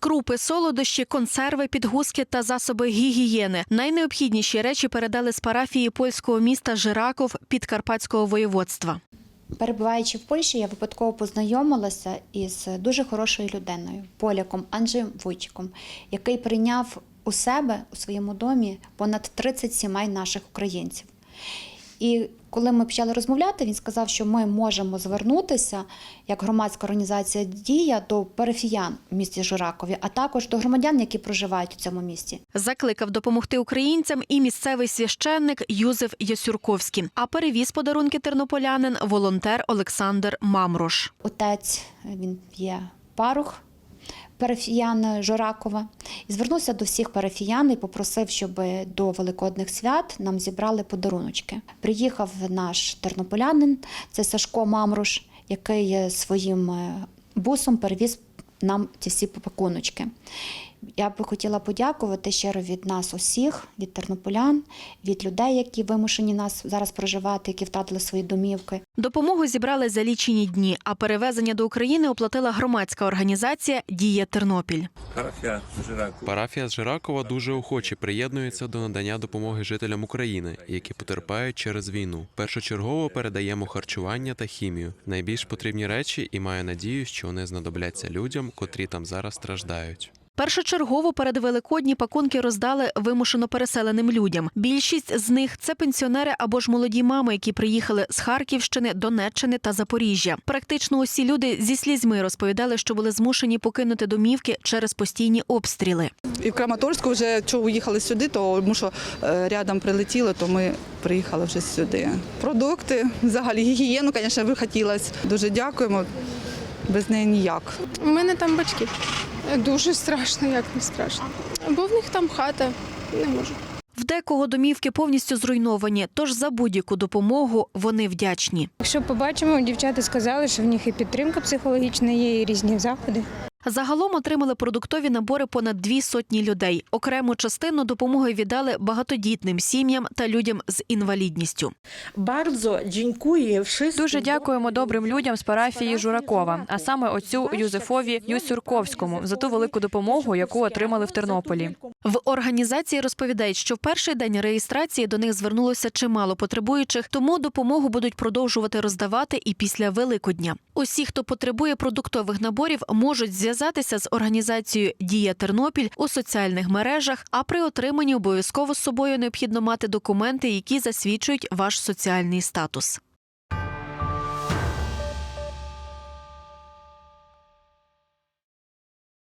Крупи, солодощі, консерви, підгузки та засоби гігієни. Найнеобхідніші речі передали з парафії польського міста Жираков Підкарпатського воєводства. Перебуваючи в Польщі, я випадково познайомилася із дуже хорошою людиною, поляком Анджеєм Вуйчиком, який прийняв у себе у своєму домі понад 30 сімей наших українців. І коли ми почали розмовляти, він сказав, що ми можемо звернутися як громадська організація Дія до парафіян в місті Журакові, а також до громадян, які проживають у цьому місті. Закликав допомогти українцям і місцевий священник Юзеф Ясюрковський. А перевіз подарунки тернополянин волонтер Олександр Мамрош. Отець він є парух парафіян Жоракова і звернувся до всіх парафіян і попросив, щоб до великодних свят нам зібрали подаруночки. Приїхав наш тернополянин, це Сашко Мамруш, який своїм е, бусом перевіз нам ці всі пакуночки. Я би хотіла подякувати щиро від нас усіх, від тернополян, від людей, які вимушені нас зараз проживати, які втратили свої домівки. Допомогу зібрали за лічені дні, а перевезення до України оплатила громадська організація Дія Тернопіль. Парафія з Жиракова дуже охоче приєднується до надання допомоги жителям України, які потерпають через війну. Першочергово передаємо харчування та хімію, найбільш потрібні речі, і маю надію, що вони знадобляться людям, котрі там зараз страждають. Першочергово перед великодні пакунки роздали вимушено переселеним людям. Більшість з них це пенсіонери або ж молоді мами, які приїхали з Харківщини, Донеччини та Запоріжжя. Практично усі люди зі слізьми розповідали, що були змушені покинути домівки через постійні обстріли. І в Краматорську вже чого уїхали сюди, тому що е, рядом прилетіло, то ми приїхали вже сюди. Продукти, взагалі гігієну, звісно, би хотілося. Дуже дякуємо. Без неї ніяк. У мене там батьки. Дуже страшно, як не страшно. Бо в них там хата, не можу. В декого домівки повністю зруйновані, тож за будь-яку допомогу вони вдячні. Якщо побачимо, дівчата сказали, що в них і підтримка психологічна є, і різні заходи. Загалом отримали продуктові набори понад дві сотні людей. Окрему частину допомоги віддали багатодітним сім'ям та людям з інвалідністю. Dziękuję. Дуже дякуємо добрим людям з парафії Журакова, а саме отцю Юзефові Юсюрковському за ту велику допомогу, яку отримали в Тернополі. В організації розповідають, що в перший день реєстрації до них звернулося чимало потребуючих, тому допомогу будуть продовжувати роздавати і після Великодня. Усі, хто потребує продуктових наборів, можуть зв'язатися з організацією Дія Тернопіль у соціальних мережах. А при отриманні обов'язково з собою необхідно мати документи, які засвідчують ваш соціальний статус.